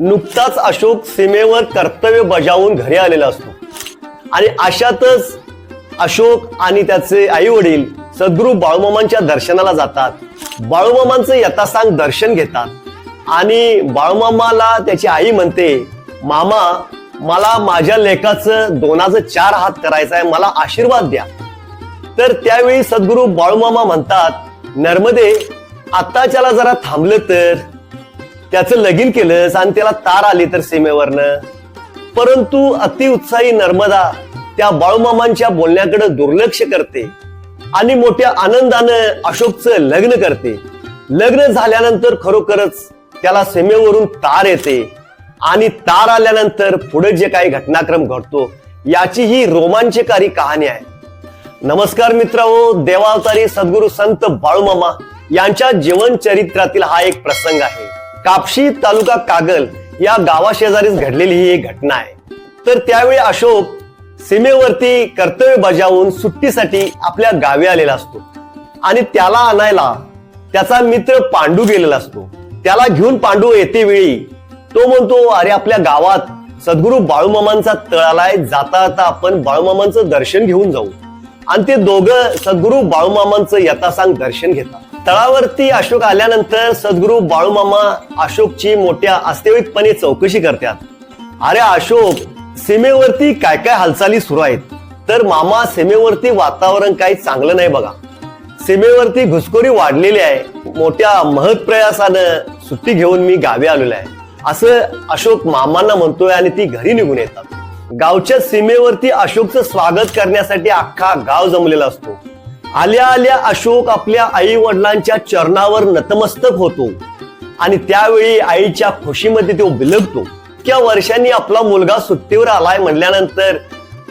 नुकताच अशोक सीमेवर कर्तव्य बजावून घरी आलेला असतो. आणि अशातच अशोक आणि त्याचे आई वडील सद्गुरू बाळूमामांच्या दर्शनाला जातात. बाळूमामांचं यथासांग दर्शन घेतात. आणि बाळूमामाला त्याची आई म्हणते मामा मला माझ्या लेखाचं दोनाचं चार हात करायचं आहे मला आशीर्वाद द्या. तर त्यावेळी सद्गुरू बाळूमामा म्हणतात नर्मदे आताच्याला जरा थांबलं तर त्याचं लगीन केलंस आणि त्याला तार आली तर सीमेवरनं. परंतु अतिउत्साही नर्मदा त्या बाळूमामांच्या बोलण्याकडे दुर्लक्ष करते आणि मोठ्या आनंदानं अशोकचं लग्न करते. लग्न झाल्यानंतर खरोखरच त्याला सीमेवरून तार येते आणि तार आल्यानंतर पुढे जे काही घटनाक्रम घडतो याची ही रोमांचकारी कहाणी आहे. नमस्कार मित्रांनो देवावतारी सद्गुरू संत बाळूमामा यांच्या जीवन चरित्रातील हा एक प्रसंग आहे. कापशी तालुका कागल या गावाशेजारीच घडलेली ही एक घटना आहे. तर त्यावेळी अशोक सीमेवरती कर्तव्य बजावून सुट्टीसाठी आपल्या गावी आलेला असतो. आणि त्याला आणायला त्याचा मित्र पांडू गेलेला असतो. त्याला घेऊन पांडू येते वेळी तो म्हणतो अरे आपल्या गावात सद्गुरू बाळूमामांचा तळ आलाय जाता जाता आपण बाळूमामांचं दर्शन घेऊन जाऊ. आणि ते दोघं सद्गुरू बाळूमामांचं यथासांग दर्शन घेतात. तळावरती अशोक आल्यानंतर सद्गुरू बाळूमामा अशोकची मोठ्या अस्तेवितपणे चौकशी करतात. अरे अशोक सीमेवरती काय काय हालचाली सुरू आहेत? तर मामा सीमेवरती वातावरण काही चांगलं नाही बघा. सीमेवरती घुसखोरी वाढलेली आहे. मोठ्या महत् प्रयासानं सुट्टी घेऊन मी गावी आलेलो आहे. असं अशोक मामांना म्हणतोय आणि ती घरी निघून येतात. गावच्या सीमेवरती अशोकचं स्वागत करण्यासाठी अख्खा गाव जमलेला असतो. आल्या आल्या अशोक आपल्या आई वडिलांच्या चरणावर नतमस्तक होतो. आणि त्यावेळी आईच्या खुशीमध्ये तो बिलगतो. इतक्या वर्षांनी आपला मुलगा सुट्टीवर आलाय म्हणल्यानंतर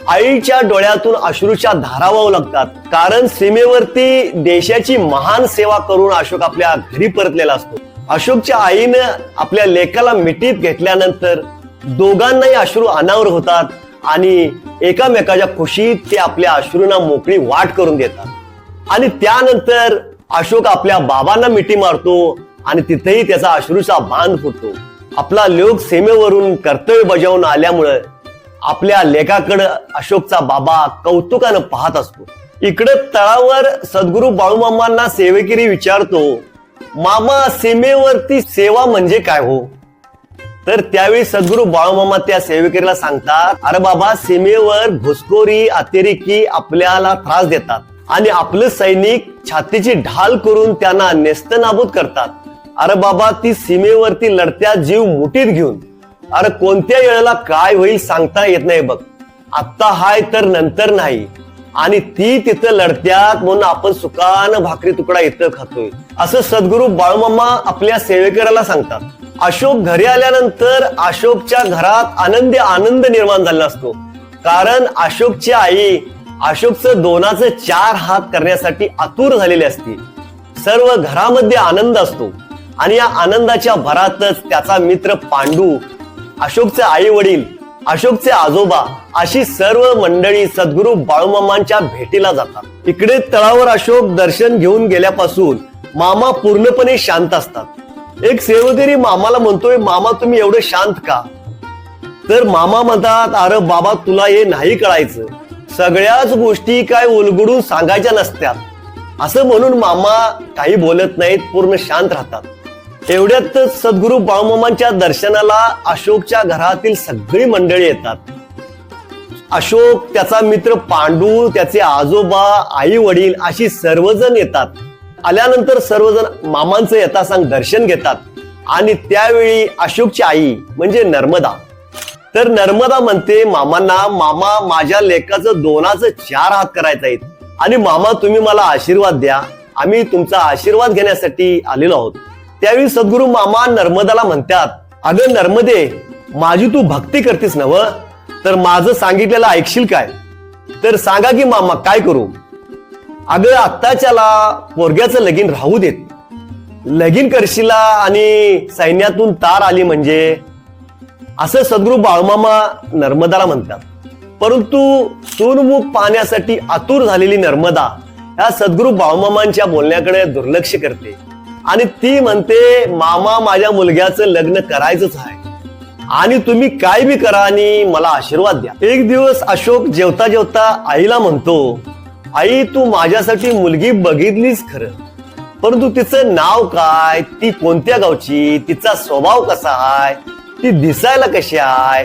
आईच्या डोळ्यातून अश्रूच्या धारा वाहू लागतात. कारण सीमेवरती देशाची महान सेवा करून अशोक आपल्या घरी परतलेला असतो. अशोकच्या आईनं आपल्या लेखाला मिठीत घेतल्यानंतर दोघांनाही अश्रू अनावर होतात आणि एकामेकाच्या खुशीत ते आपल्या अश्रूंना मोकळी वाट करून देतात. आणि त्यानंतर अशोक आपल्या बाबांना मिठी मारतो आणि तिथेही त्याचा अश्रूचा बांध फुटतो. आपला लोक सीमेवरून कर्तव्य बजावून आल्यामुळे आपल्या लेखाकडं अशोकचा बाबा कौतुकानं पाहत असतो. इकडे तळावर सद्गुरू बाळूमामांना सेवेकरी विचारतो मामा सीमेवरती सेवा म्हणजे काय हो? तर त्यावेळी सद्गुरू बाळूमामा त्या सेवेकरीला सांगतात अरे बाबा सीमेवर घुसखोरी अतिरेकी आपल्याला त्रास देतात. आणि आपलं सैनिक छातीची ढाल करून त्यांना नेस्तनाबूत करतात. अरे बाबा ती सीमेवरती लढत्या जीव मुठीत घेऊन. अरे कोणत्या वेळेला काय होईल सांगता येत नाही बघ. आत्ता हाय तर नंतर नाही. आणि ती तिथं लढत्यात म्हणून आपण सुकान भाकरी तुकडा इथं खातोय. असं सद्गुरू बाळूमामा आपल्या सेवेकराला सांगतात. अशोक घरी आल्यानंतर अशोकच्या घरात आनंदी आनंद निर्माण झालेला असतो. कारण अशोकची आई अशोकचं दोनाचं चार हात करण्यासाठी आतुर झालेले असते. सर्व घरामध्ये आनंद असतो. आणि या आनंदाच्या भरातच त्याचा मित्र पांडू अशोकचे आई वडील अशोकचे आजोबा अशी सर्व मंडळी सद्गुरू बाळूमामांच्या भेटीला जातात. इकडे तळावर अशोक दर्शन घेऊन गेल्यापासून मामा पूर्णपणे शांत असतात. एक सेवकरी मामाला म्हणतोय मामा तुम्ही एवढे शांत का? तर मामा म्हणतात अरे बाबा तुला हे नाही कळायचं. सगळ्याच गोष्टी काय उलगडून सांगायच्या नसत्यात असं म्हणून मामा काही बोलत नाहीत पूर्ण शांत राहतात. एवढ्यातच सद्गुरू बाळमामांच्या दर्शनाला अशोकच्या घरातील सगळी मंडळी येतात. अशोक त्याचा मित्र पांडू त्याचे आजोबा आई वडील अशी सर्वजण येतात. आल्यानंतर सर्वजण मामांचं यथासांग दर्शन घेतात. आणि त्यावेळी अशोकची आई म्हणजे नर्मदा. तर नर्मदा म्हणते मामांना मामा माझ्या लेखाचं दोनाचं चार हात करायचं आहेत. आणि मामा तुम्ही मला आशीर्वाद द्या. आम्ही तुमचा आशीर्वाद घेण्यासाठी आलेलो आहोत. त्यावेळी सद्गुरू मामा नर्मदाला म्हणतात अगं नर्मदे माझी तू भक्ती करतेस नव तर माझं सांगितलेलं ऐकशील काय? तर सांगा की मामा काय करू? अगं आत्ताच्याला पोरग्याचं लगीन राहू देत. लगीन करशीला आणि सैन्यातून तार आली म्हणजे असं सद्गुरू बाळमामा नर्मदाला म्हणतात. परंतु सूनमुख पाहण्यासाठी आतुर झालेली नर्मदा ह्या सद्गुरू बाळमामांच्या बोलण्याकडे दुर्लक्ष करते. आणि ती म्हणते मामा माझ्या मुलग्याचं लग्न करायचंच आहे. आणि तुम्ही काय बी करा आणि मला आशीर्वाद द्या. एक दिवस अशोक जेवता जेवता आईला म्हणतो आई तू माझ्यासाठी मुलगी बघितलीस खरं. परंतु तिचं नाव काय? ती कोणत्या गावची? तिचा स्वभाव कसा आहे? ती दिसायला कशी आहे?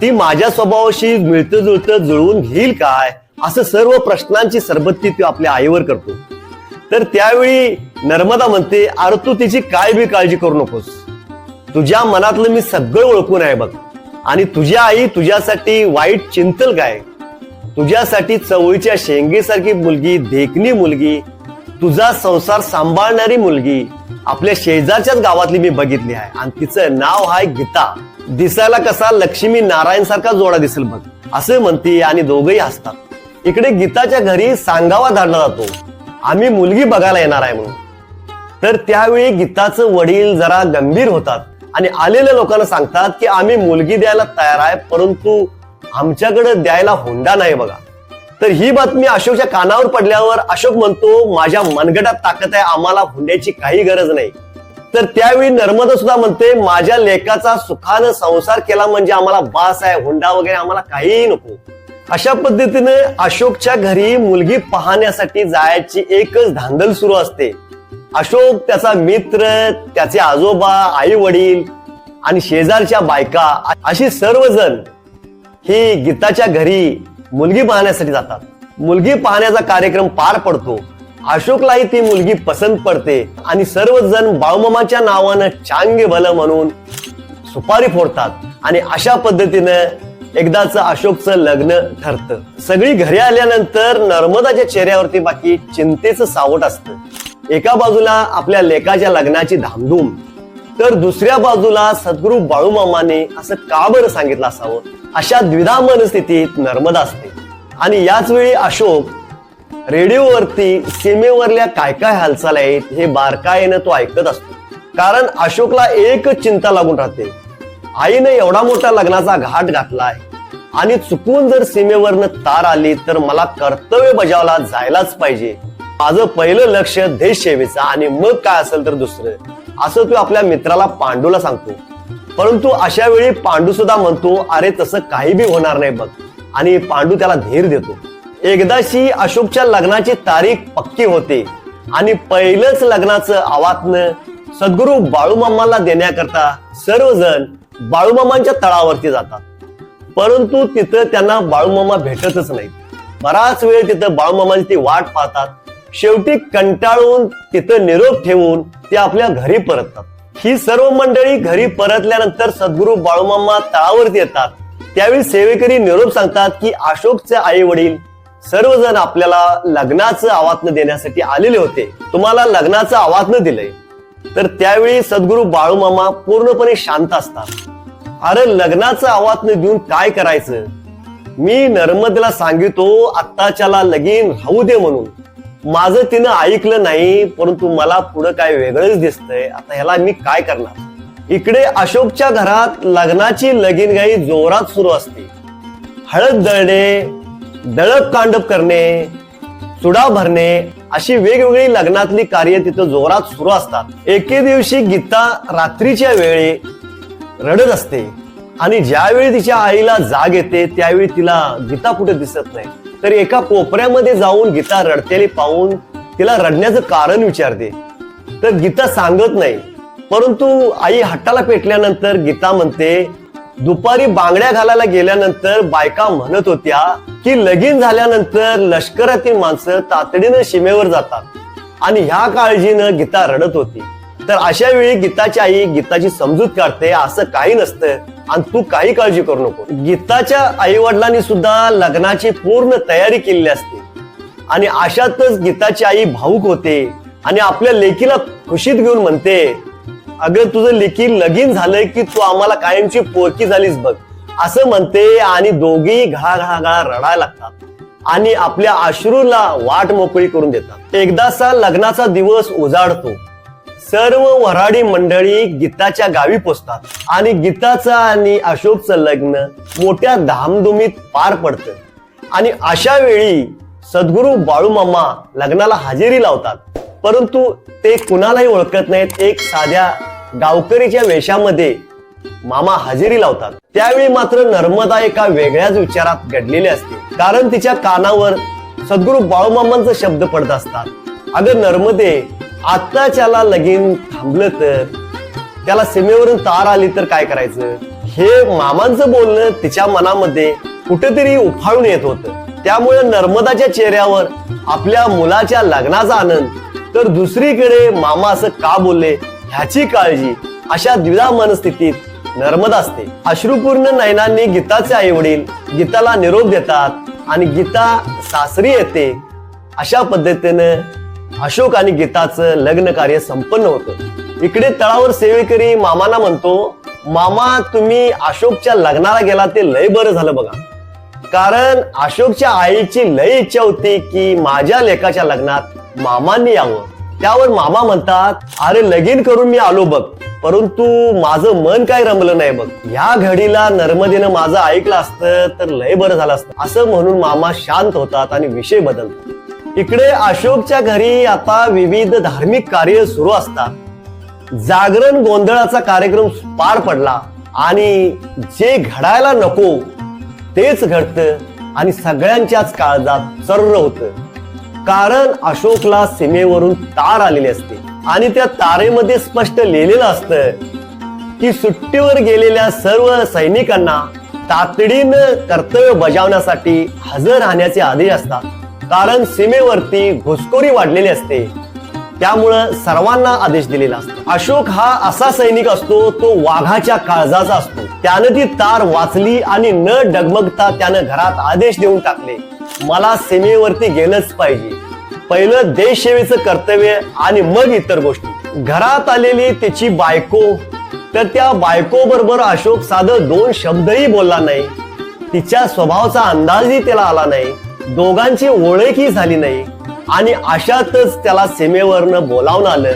ती माझ्या स्वभावाशी मिळतं जुळतं जुळवून घेईल काय? असं सर्व प्रश्नांची सरबत्ती ती आपल्या आईवर करतो. तर त्यावेळी नर्मदा म्हणते अरे तू तिची काय बी काळजी करू नकोस. तुझ्या मनातलं मी सगळं ओळखून आहे बघ. आणि तुझी आई तुझ्यासाठी वाईट चिंतल काय? तुझ्यासाठी चवळीच्या शेंगेसारखी मुलगी देखणी मुलगी तुझा संसार सांभाळणारी मुलगी आपल्या शेजारच्याच गावातली मी बघितली आहे. आणि तिचं नाव आहे गीता. दिसायला कसा लक्ष्मी नारायण सारखा जोडा दिसेल बघ. असे म्हणते आणि दोघही हसतात. इकडे गीताच्या घरी सांगावा धाडला जातो. आम्ही मुलगी बघायला येणार आहे म्हणून. तर त्यावेळी गीताचं वडील जरा गंभीर होतात आणि आलेल्या लोकांना सांगतात की आम्ही मुलगी द्यायला तयार आहे परंतु आमच्याकडे द्यायला हुंडा नाही बघा. तर ही बातमी अशोकच्या कानावर पडल्यावर अशोक म्हणतो माझ्या मनगटात ताकद आहे आम्हाला हुंड्याची काही गरज नाही. तर त्यावेळी नर्मदा सुद्धा म्हणते माझ्या लेकाचा सुखानं संसार केला म्हणजे आम्हाला बास आहे हुंडा वगैरे आम्हाला काहीही नको. अशा पद्धतीने अशोकच्या घरी मुलगी पाहण्यासाठी जायची एकच धांदल सुरू असते. अशोक त्याचा मित्र त्याचे आजोबा आई वडील आणि शेजारच्या बायका अशी सर्वजण ही गीताच्या घरी मुलगी पाहण्यासाठी जातात. मुलगी पाहण्याचा कार्यक्रम पार पडतो. अशोकलाही ती मुलगी पसंत पडते आणि सर्वजण बाळमामाच्या नावानं चांगे भलं म्हणून सुपारी फोडतात. आणि अशा पद्धतीनं एकदाच अशोकचं लग्न ठरतं. सगळी घरी आल्यानंतर नर्मदाच्या चेहऱ्यावरती बाकी चिंतेचं सावट असतं. एका बाजूला आपल्या लेकाच्या लग्नाची धामधूम तर दुसऱ्या बाजूला सद्गुरु बाळूमामाने असं का बरं सांगितलं असावं? अशा द्विधा मनस्थितीत नर्मदा असते. आणि याच वेळी अशोक रेडिओवरती सीमेवरल्या काय काय हालचाल आहेत हे बारकाईनं तो ऐकत असतो. कारण अशोकला एकच चिंता लागून राहते. आईने एवढा मोठा लग्नाचा घाट घातलाय. आणि चुकून जर सीमेवरनं तार आली तर मला कर्तव्य बजावला जायलाच पाहिजे. माझं पहिलं लक्ष देश सेवेचं आणि मग काय असेल तर दुसरं. असं तो आपल्या मित्राला पांडूला सांगतो. परंतु अशा वेळी पांडू सुद्धा म्हणतो अरे तसं काही बी होणार नाही बघ. आणि पांडू त्याला धीर देतो. एकदाशी अशोकच्या लग्नाची तारीख पक्की होते आणि पहिलंच लग्नाचं आवातनं सद्गुरू बाळूमामाला देण्याकरता सर्वजण बाळूमामांच्या तळावरती जातात. परंतु तिथं त्यांना बाळूमामा भेटतच नाही बराच वेळ तिथं बाळूमामाची ती वाट पाहतात. शेवटी कंटाळून तिथं निरोप ठेवून ते आपल्या घरी परततात. ही सर्व मंडळी घरी परतल्यानंतर सद्गुरू बाळूमामा तळावरती येतात. त्यावेळी सेवेकरी निरोप सांगतात की अशोकचे आई वडील सर्वजण आपल्याला लग्नाचं आवाहन देण्यासाठी आलेले होते. तुम्हाला लग्नाचं आवाहन दिलंय. तर त्यावेळी सद्गुरू बाळूमामा पूर्णपणे शांत असतात. अरे लग्नाचं आवाहन देऊन काय करायचं? मी नर्मदेला सांगितो आत्ताच्याला लगीन राहू दे म्हणून. माझं तिनं ऐकलं नाही परंतु मला पुढं काय वेगळंच दिसतंय. आता ह्याला मी काय करणार? इकडे अशोकच्या घरात लग्नाची लगीनगाई जोरात सुरू असते. हळद दळणे दळप कांडप करणे चुडा भरणे अशी वेगवेगळी लग्नातली कार्य तिथं जोरात सुरू असतात. एके दिवशी गीता रात्रीच्या वेळी रडत असते आणि ज्यावेळी तिच्या आईला जाग येते त्यावेळी तिला गीता कुठे दिसत नाही. तर एका कोपऱ्यामध्ये जाऊन गीता रडतेली पाहून तिला रडण्याचं कारण विचारते. तर गीता सांगत नाही. परंतु आई हट्टाला पेटल्यानंतर गीता म्हणते दुपारी बांगड्या घालायला गेल्यानंतर बायका म्हणत होत्या की लगीन झाल्यानंतर लष्करातील माणसं तातडीनं सीमेवर जातात आणि ह्या काळजीनं गीता रडत होती. तर अशा वेळी गीताची आई गीताची समजूत काढते असं काही नसतं. आणि तू काही काळजी करू नको. गीताच्या आई वडिलांनी सुद्धा लग्नाची पूर्ण तयारी केलेली असते. आणि अशातच गीताची आई भाऊक होते आणि आपल्या लेकीला खुशीत घेऊन म्हणते अगं तुझं लेकी लगीन झालंय की तू आम्हाला कायमची पोरकी झालीस बघ. असं म्हणते आणि दोघी घळा घळा घळा रडायला लागतात. आणि आपल्या अश्रूला वाट मोकळी करून देतात. एकदाचा लग्नाचा दिवस उजाडतो सर्व वऱ्हाडी मंडळी गीताच्या गावी पोचतात. आणि गीताचं आणि अशोकचं लग्न मोठ्या धामधुमीत पार पडतं. आणि अशा वेळी सद्गुरू बाळूमामा लग्नाला हजेरी लावतात. परंतु ते कुणालाही ओळखत नाहीत. एक साध्या गावकरीच्या वेशामध्ये मामा हजेरी लावतात. त्यावेळी मात्र नर्मदा एका वेगळ्याच विचारात घडलेली असते. कारण तिच्या कानावर सद्गुरू बाळूमामांचे शब्द पडत असतात. अगं नर्मदे आत्ताच्याला लगीन थांबलं तर? त्याला सीमेवरून तार आली तर काय करायचं? हे मामांचं बोलणं तिच्या मनामध्ये कुठेतरी उफाळून येत होतं. त्यामुळे नर्मदाच्या चेहऱ्यावर आपल्या मुलाच्या लग्नाचा आनंद. तर दुसरीकडे मामा असं का बोलले? ह्याची काळजी अशा द्विधा मनस्थितीत नर्मदा असते. अश्रुपूर्ण नयनांनी गीताचे आई वडील गीताला निरोप देतात आणि गीता सासरी येते अशा पद्धतीनं अशोक आणि गीताचं लग्न कार्य संपन्न होतं. इकडे तळावर सेवेकरी मामाना म्हणतो मामा तुम्ही अशोकच्या लग्नाला गेला ते लय बरं झालं बघा. कारण अशोकच्या आईची लय इच्छा होती की माझ्या लेखाच्या लग्नात मामांनी यावं. त्यावर मामा म्हणतात अरे लगीन करून मी आलो बघ. परंतु माझं मन काय रमलं नाही बघ. या घडीला नर्मदेनं माझं ऐकलं असतं तर लय बरं झालं असतं. असं म्हणून मामा शांत होतात आणि विषय बदलतात. इकडे अशोकच्या घरी आता विविध धार्मिक कार्य सुरू असतात. जागरण गोंधळाचा कार्यक्रम पार पडला आणि जे घडायला नको तेच घडतं आणि सगळ्यांच्याच काळजात सर्र होतं. कारण अशोकला सीमेवरून तार आलेली असते आणि त्या तारेमध्ये स्पष्ट लिहिलेलं असतं की सुट्टीवर गेलेल्या सर्व सैनिकांना तातडीनं कर्तव्य बजावण्यासाठी हजर राहण्याचे आदेश असतात. कारण सीमेवरती घुसखोरी वाढलेली असते. त्यामुळं सर्वांना आदेश दिलेला असतो. अशोक हा असा सैनिक असतो तो वाघाच्या काळजाचा असतो. त्यानं ती तार वाचली आणि न डगमगता त्यानं घरात आदेश देऊन टाकले. मला सीमेवरती गेलंच पाहिजे. पहिलं देशसेवेचं कर्तव्य आणि मग इतर गोष्टी. घरात आलेली त्याची बायको तर त्या बायको बरोबर अशोक साधं दोन शब्दही बोलला नाही. तिच्या स्वभावाचा अंदाजही त्याला आला नाही. दोघांची ओळखही झाली नाही. आणि अशातच त्याला सीमेवरनं बोलावून आलं.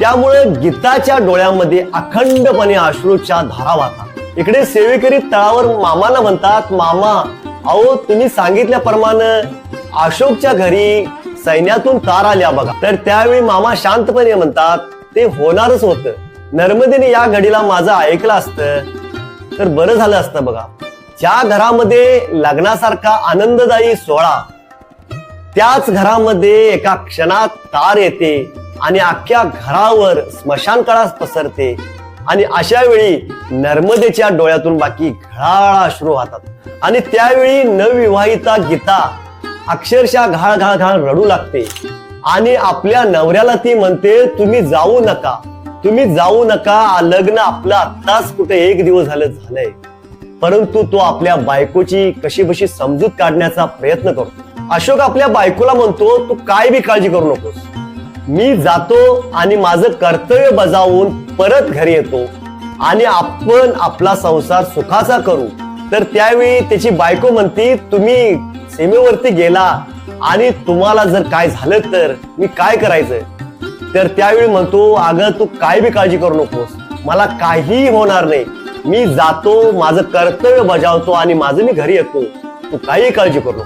त्यामुळे गीताच्या डोळ्यामध्ये अखंडपणे अश्रूच्या धारा वाहतात. इकडे सेवेकरी तळावर मामाला म्हणतात मामा अहो तुम्ही सांगितल्याप्रमाणे अशोकच्या घरी सैन्यातून तार आल्या बघा. तर त्यावेळी मामा शांतपणे म्हणतात ते होणारच होतं. नर्मदेने या घडीला माझं ऐकलं असतं. तर बरं झालं असतं बघा. ज्या घरामध्ये लग्नासारखा आनंददायी सोहळा त्याच घरामध्ये एका क्षणात तार येते आणि अख्ख्या घरावर स्मशान काळास पसरते आणि अशा वेळी नर्मदेच्या डोळ्यातून बाकी घळाळा अश्रू वाहतात आणि त्यावेळी नवविवाहिता गीता अक्षरशः घाळ घाळ घाळ रडू लागते. आणि आपल्या नवऱ्याला ती म्हणते तुम्ही जाऊ नका तुम्ही जाऊ नका लग्न आपलं आत्ताच कुठे एक दिवस झालं झालंय. परंतु तो आपल्या बायकोची कशी बशी समजूत काढण्याचा प्रयत्न करतो. अशोक आपल्या बायकोला म्हणतो तू काय बी काळजी करू नकोस. मी जातो आणि माझं कर्तव्य बजावून परत घरी येतो आणि आपण आपला संसार सुखाचा करू. तर त्यावेळी त्याची बायको म्हणती तुम्ही सीमेवरती गेला आणि तुम्हाला जर काय झालं तर मी काय करायचं तर त्यावेळी म्हणतो अगं तू काय बी काळजी करू नकोस. मला काही होणार नाही. मी जातो माझं कर्तव्य बजावतो आणि माझं मी घरी येतो. तू काही काळजी करू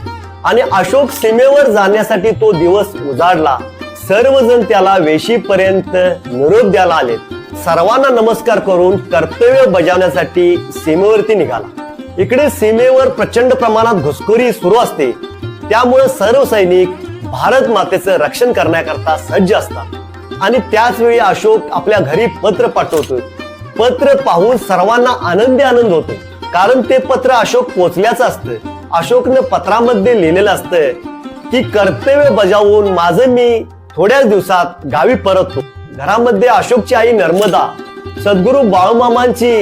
आणि अशोक सीमेवर जाण्यासाठी तो दिवस उजाडला. सर्वजण त्याला वेशीपर्यंत निरोप द्यायला आले सर्वांना नमस्कार करून कर्तव्य बजावण्यासाठी सीमेवरती निघाला. इकडे सीमेवर प्रचंड प्रमाणात घुसखोरी सुरू असते. त्यामुळे सर्व सैनिक भारत मातेचं रक्षण करण्याकरता सज्ज असतात. आणि त्याच वेळी अशोक आपल्या घरी पत्र पाठवतो पत्र पाहून सर्वांना आनंदी आनंद होतो. कारण ते पत्र अशोक पोचल्याचं असतं. अशोकनं पत्रामध्ये लिहिलेलं असतं की कर्तव्य बजावून माझं मी थोड्याच दिवसात गावी परततो. घरामध्ये अशोकची आई नर्मदा सद्गुरू बाळूमामांची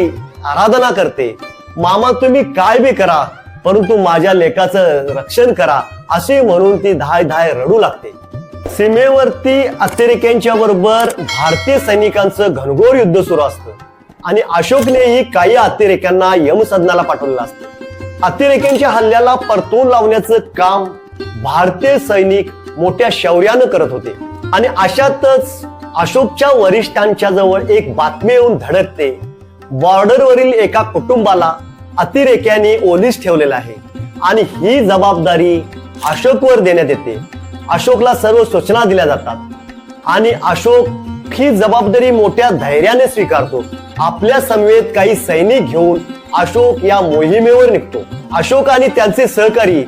आराधना करते. मामा तुम्ही काय बी करा परंतु माझ्या लेखाचं रक्षण करा असे म्हणून ती धाय धाय रडू लागते. सीमेवरती अतिरेक्यांच्या बरोबर भारतीय सैनिकांचं घनघोर युद्ध सुरू असतं. आणि अशोकनेही काही अतिरेक्यांना यमसदनाला पाठवलेलं असतं. अतिरेक्यांच्या हल्ल्याला परतून लावण्याचं काम भारतीय सैनिक मोठ्या शौर्यानं करत होते. आणि अशातच अशोकच्या वरिष्ठांच्या जवळ एक बातमी येऊन धडकते. बॉर्डरवरील एका कुटुंबाला अतिरेक्याने ओलीस ठेवलेला आहे. आणि ही जबाबदारी अशोकवर देण्यात येते. अशोकला सर्व सूचना दिल्या जातात. आणि अशोक ही जबाबदारी मोठ्या धैर्याने स्वीकारतो. आपल्या समवेत काही सैनिक घेऊन अशोक या मोहिमेवर निघतो. अशोक आणि त्यांचे सहकारी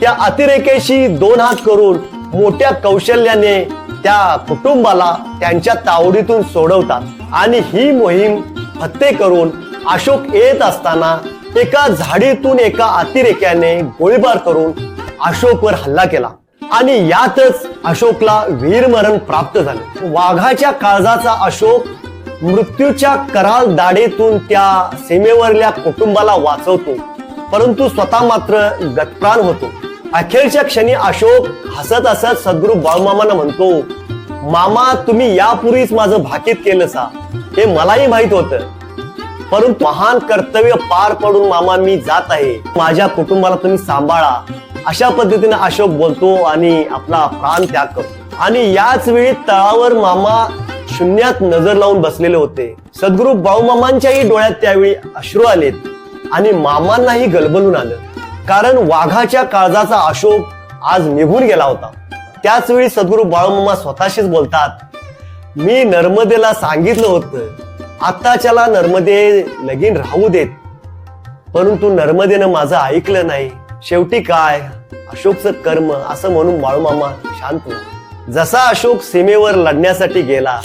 त्या अतिरेक्याशी दोन हात करून मोठ्या कौशल्याने त्या कुटुंबाला त्यांच्या तावडीतून सोडवतात आणि ही मोहीम फत्ते करून अशोक येत असताना एका झाडीतून एका अतिरेक्याने गोळीबार करून अशोकवर हल्ला केला आणि यातच अशोकला वीरमरण प्राप्त झाले. वाघाच्या काळजाचा अशोक मृत्यूच्या कराल दाढेतून त्या सीमेवरल्या कुटुंबाला वाचवतो. परंतु स्वतः मात्र गतप्राण होतो. अखेरच्या क्षणी अशोक हसत हसत सद्गुरू बाळूमामांना म्हणतो मामा तुम्ही यापूर्वीच माझं भाकीत केलं सा. हे मलाही माहीत होतं. परंतु महान कर्तव्य पार पडून मामा मी जात आहे. माझ्या कुटुंबाला तुम्ही सांभाळा. अशा पद्धतीने अशोक बोलतो आणि आपला प्राण त्याग करतो. आणि याच वेळी तळावर मामा शून्यात नजर लावून बसलेले होते. सद्गुरू बाळूमामांच्याही डोळ्यात त्यावेळी अश्रू आलेत आणि मामांनाही गलबलून आलं. कारण वाघाच्या काळजाचा अशोक आज निघून गेला होता. त्याच वेळी सद्गुरू बाळूमामा स्वतःशीच बोलतात मी नर्मदेला सांगितलं होतं आत्ताच्याला नर्मदे लगीन राहू देत. परंतु नर्मदेनं माझं ऐकलं नाही. शेवटी काय? अशोकचं कर्म असं म्हणून बाळूमामा शांत झाले. जसा अशोक सीमेवर लढण्यासाठी गेला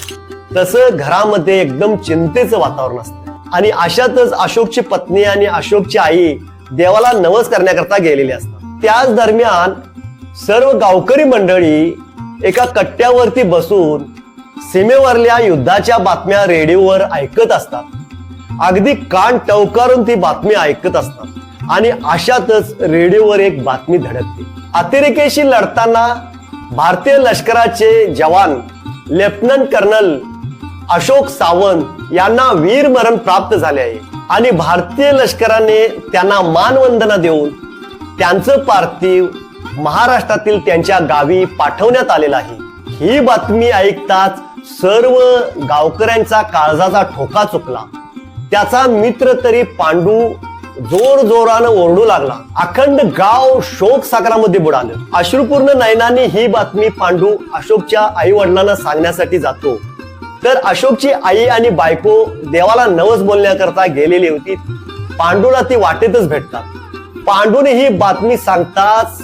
तसं घरामध्ये एकदम चिंतेचं वातावरण असतं. आणि अशातच अशोकची पत्नी आणि अशोकची आई देवाला नवस करण्याकरता गेलेली असतात. त्याच दरम्यान सर्व गावकरी मंडळी एका कट्ट्यावरती बसून सीमेवरल्या युद्धाच्या बातम्या रेडिओवर ऐकत असतात. अगदी कान टवकारून ती बातमी ऐकत असतात. आणि अशातच रेडिओवर एक बातमी धडकते. अतिरेकेशी लढताना भारतीय लष्कराचे जवान लेफ्टनंट कर्नल अशोक सावंत यांना वीर मरण प्राप्त झाले आहे. आणि भारतीय लष्कराने त्यांना मानवंदना देऊन त्यांचं पार्थिव महाराष्ट्रातील त्यांच्या गावी पाठवण्यात आलेलं आहे. ही बातमी ऐकताच सर्व गावकऱ्यांचा काळजाचा ठोका चुकला. त्याचा मित्र तरी पांडू जोर जोरानं ओरडू लागला. अखंड गाव शोक सागरामध्ये बुडालं. अश्रुपूर्ण नयनाने ही बातमी पांडू अशोकच्या आई वडिलांना सांगण्यासाठी जातो. तर अशोकची आई आणि बायको देवाला नवस बोलण्याकरता गेलेली होती. पांडूला ती वाटेतच भेटतात. पांडूने ही बातमी सांगताच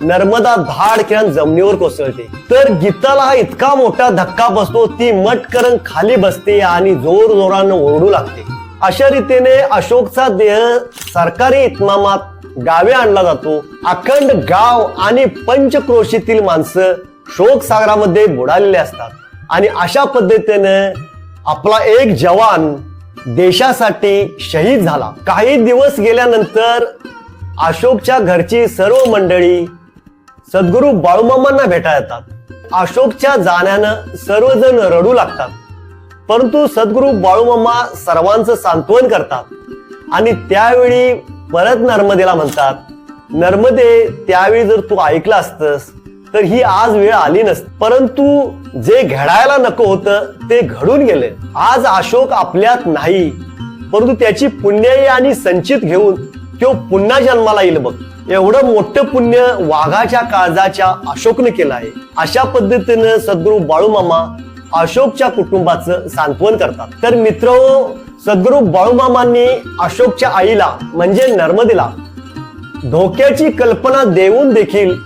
नर्मदा धाड किरण जमिनीवर कोसळते. तर गीताला हा इतका मोठा धक्का बसतो ती मटकरण खाली बसते आणि जोर जोरानं ओरडू लागते. अशा रीतीने अशोकचा देह सरकारी इतमामात गावे आणला जातो. अखंड गाव आणि पंचक्रोशीतील माणसं शोकसागरामध्ये बुडालेले असतात. आणि अशा पद्धतीने आपला एक जवान देशासाठी शहीद झाला. काही दिवस गेल्यानंतर अशोकच्या घरची सर्व मंडळी सद्गुरू बाळूमामांना भेटा येतात. अशोकच्या जाण्यानं सर्वजण रडू लागतात. परंतु सद्गुरू बाळूमामा सर्वांचं सांत्वन करतात. आणि त्यावेळी परत नर्मदेला म्हणतात नर्मदे त्यावेळी जर तू ऐकलं असतस तर ही आज वेळ आली नसत. परंतु जे घडायला नको होतं ते घडून गेले. आज अशोक आपल्यात नाही. परंतु त्याची पुण्याई आणि संचित घेऊन तो पुन्हा जन्माला येईल बघ. एवढं मोठं पुण्य वाघाच्या काळजाच्या अशोकने केलं आहे. अशा पद्धतीनं सद्गुरू बाळूमामा अशोकच्या कुटुंबाचं सांत्वन करतात. तर मित्र हो, सद्गुरू बाळूमामांनी अशोकच्या आईला म्हणजे नर्मदेला धोक्याची कल्पना देऊन देखील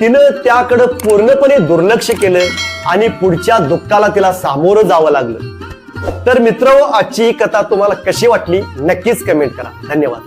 तिनं त्याकडं पूर्णपणे दुर्लक्ष केलं आणि पुढच्या दुःखाला तिला सामोरं जावं लागलं. तर मित्र हो, आजची ही कथा तुम्हाला कशी वाटली? नक्कीच कमेंट करा. धन्यवाद.